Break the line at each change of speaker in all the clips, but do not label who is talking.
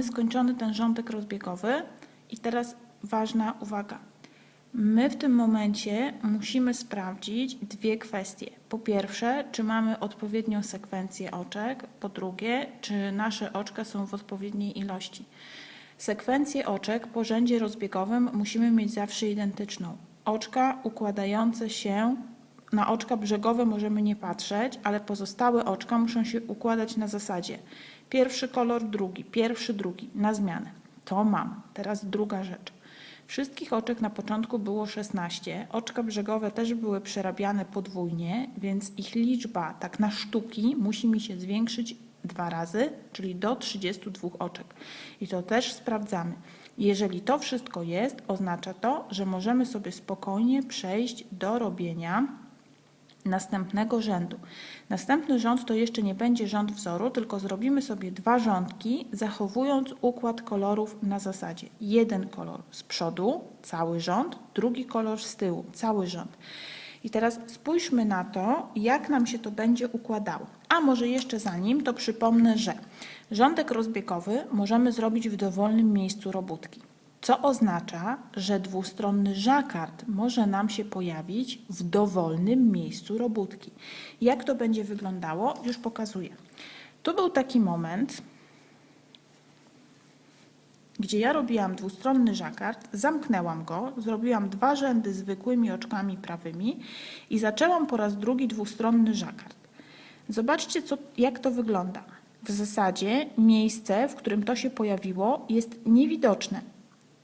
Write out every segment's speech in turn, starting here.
mamy skończony ten rządek rozbiegowy i teraz ważna uwaga. My w tym momencie musimy sprawdzić dwie kwestie. Po pierwsze, czy mamy odpowiednią sekwencję oczek. Po drugie, czy nasze oczka są w odpowiedniej ilości. Sekwencję oczek po rzędzie rozbiegowym musimy mieć zawsze identyczną. Oczka układające się na oczka brzegowe możemy nie patrzeć, ale pozostałe oczka muszą się układać na zasadzie pierwszy kolor, drugi, pierwszy, drugi, na zmianę. To mam. Teraz druga rzecz. Wszystkich oczek na początku było 16. Oczka brzegowe też były przerabiane podwójnie, więc ich liczba tak na sztuki musi mi się zwiększyć dwa razy, czyli do 32 oczek. I to też sprawdzamy. Jeżeli to wszystko jest, oznacza to, że możemy sobie spokojnie przejść do robienia następnego rzędu. Następny rząd to jeszcze nie będzie rząd wzoru, tylko zrobimy sobie dwa rządki, zachowując układ kolorów na zasadzie jeden kolor z przodu, cały rząd, drugi kolor z tyłu, cały rząd. I teraz spójrzmy na to, jak nam się to będzie układało. A może jeszcze zanim, to przypomnę, że rządek rozbiegowy możemy zrobić w dowolnym miejscu robótki co oznacza, że dwustronny żakard może nam się pojawić w dowolnym miejscu robótki. Jak to będzie wyglądało, już pokazuję. Tu był taki moment, gdzie ja robiłam dwustronny żakard, zamknęłam go, zrobiłam dwa rzędy zwykłymi oczkami prawymi i zaczęłam po raz drugi dwustronny żakard. Zobaczcie, co, jak to wygląda. W zasadzie miejsce, w którym to się pojawiło, jest niewidoczne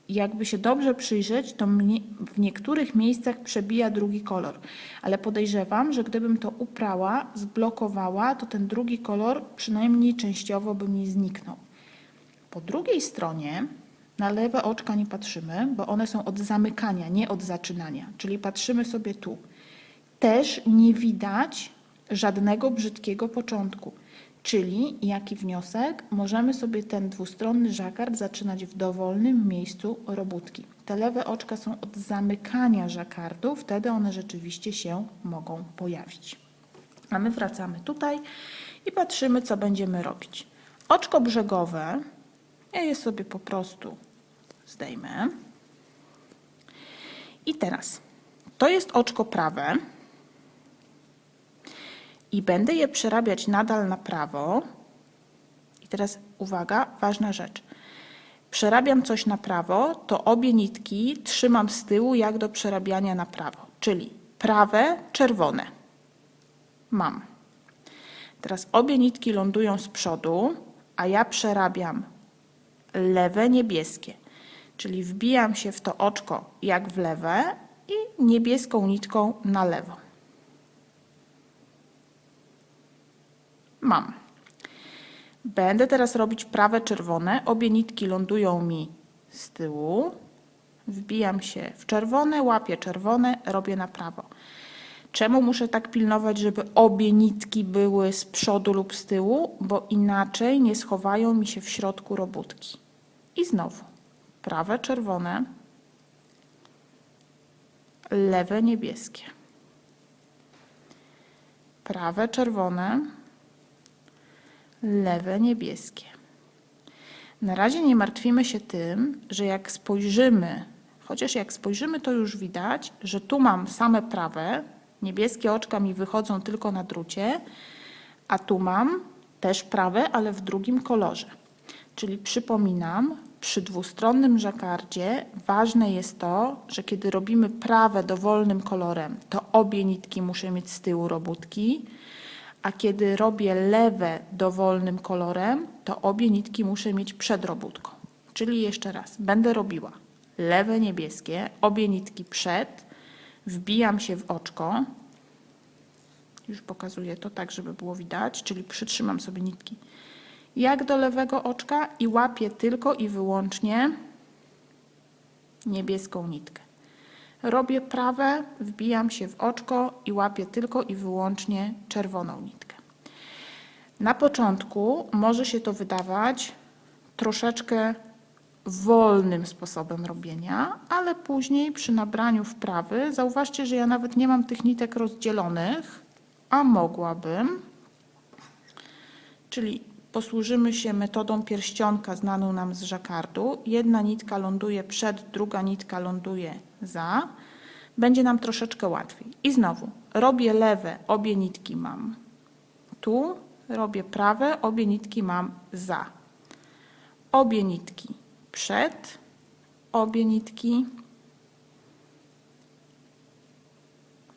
jakby się dobrze przyjrzeć, to mnie, w niektórych miejscach przebija drugi kolor. Ale podejrzewam, że gdybym to uprała, zblokowała, to ten drugi kolor przynajmniej częściowo by mi zniknął. Po drugiej stronie na lewe oczka nie patrzymy, bo one są od zamykania, nie od zaczynania. Czyli patrzymy sobie tu. Też nie widać żadnego brzydkiego początku. Czyli jaki wniosek? Możemy sobie ten dwustronny żakard zaczynać w dowolnym miejscu robótki. Te lewe oczka są od zamykania żakardu, wtedy one rzeczywiście się mogą pojawić. A my wracamy tutaj i patrzymy, co będziemy robić. Oczko brzegowe, ja je sobie po prostu zdejmę. I teraz, to jest oczko prawe, i będę je przerabiać nadal na prawo. I teraz uwaga, ważna rzecz. Przerabiam coś na prawo, to obie nitki trzymam z tyłu jak do przerabiania na prawo, czyli prawe czerwone. Mam. Teraz obie nitki lądują z przodu, a ja przerabiam lewe niebieskie. Czyli wbijam się w to oczko jak w lewe i niebieską nitką na lewo. Mam. Będę teraz robić prawe czerwone. Obie nitki lądują mi z tyłu. Wbijam się w czerwone, łapię czerwone, robię na prawo. Czemu muszę tak pilnować, żeby obie nitki były z przodu lub z tyłu? Bo inaczej nie schowają mi się w środku robótki. I znowu prawe czerwone, lewe niebieskie. Prawe czerwone, lewe niebieskie. Na razie nie martwimy się tym, że jak spojrzymy, chociaż jak spojrzymy, to już widać, że tu mam same prawe, niebieskie oczka mi wychodzą tylko na drucie, a tu mam też prawe, ale w drugim kolorze. Czyli przypominam, przy dwustronnym żakardzie ważne jest to, że kiedy robimy prawe dowolnym kolorem, to obie nitki muszę mieć z tyłu robótki, a kiedy robię lewe dowolnym kolorem, to obie nitki muszę mieć przed robótką. Czyli jeszcze raz, będę robiła lewe niebieskie, obie nitki przed, wbijam się w oczko, już pokazuję to tak, żeby było widać, czyli przytrzymam sobie nitki jak do lewego oczka i łapię tylko i wyłącznie niebieską nitkę. Robię prawe, wbijam się w oczko i łapię tylko i wyłącznie czerwoną nitkę. Na początku może się to wydawać troszeczkę wolnym sposobem robienia, ale później przy nabraniu wprawy, zauważcie, że ja nawet nie mam tych nitek rozdzielonych, a mogłabym. Czyli posłużymy się metodą pierścionka znaną nam z żakardu. Jedna nitka ląduje przed, druga nitka ląduje za. Będzie nam troszeczkę łatwiej. I znowu, robię lewe, obie nitki mam tu, robię prawe, obie nitki mam za. Obie nitki przed, obie nitki.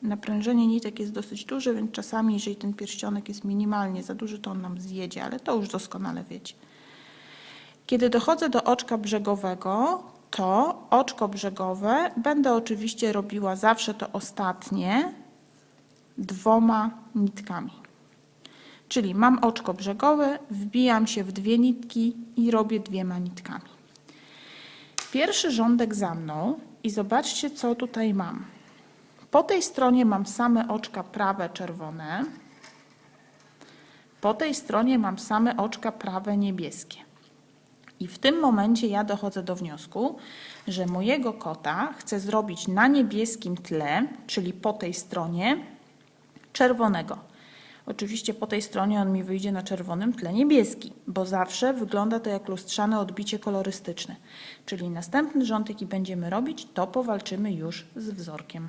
Naprężenie nitek jest dosyć duże, więc czasami, jeżeli ten pierścionek jest minimalnie za duży, to on nam zjedzie, ale to już doskonale wiecie. Kiedy dochodzę do oczka brzegowego, to oczko brzegowe będę oczywiście robiła zawsze to ostatnie dwoma nitkami. Czyli mam oczko brzegowe, wbijam się w dwie nitki i robię dwiema nitkami. Pierwszy rządek za mną i zobaczcie, co tutaj mam. Po tej stronie mam same oczka prawe czerwone. Po tej stronie mam same oczka prawe niebieskie. I w tym momencie ja dochodzę do wniosku, że mojego kota chcę zrobić na niebieskim tle, czyli po tej stronie czerwonego. Oczywiście po tej stronie on mi wyjdzie na czerwonym tle niebieski, bo zawsze wygląda to jak lustrzane odbicie kolorystyczne. Czyli następny rząd, jaki będziemy robić, to powalczymy już z wzorkiem.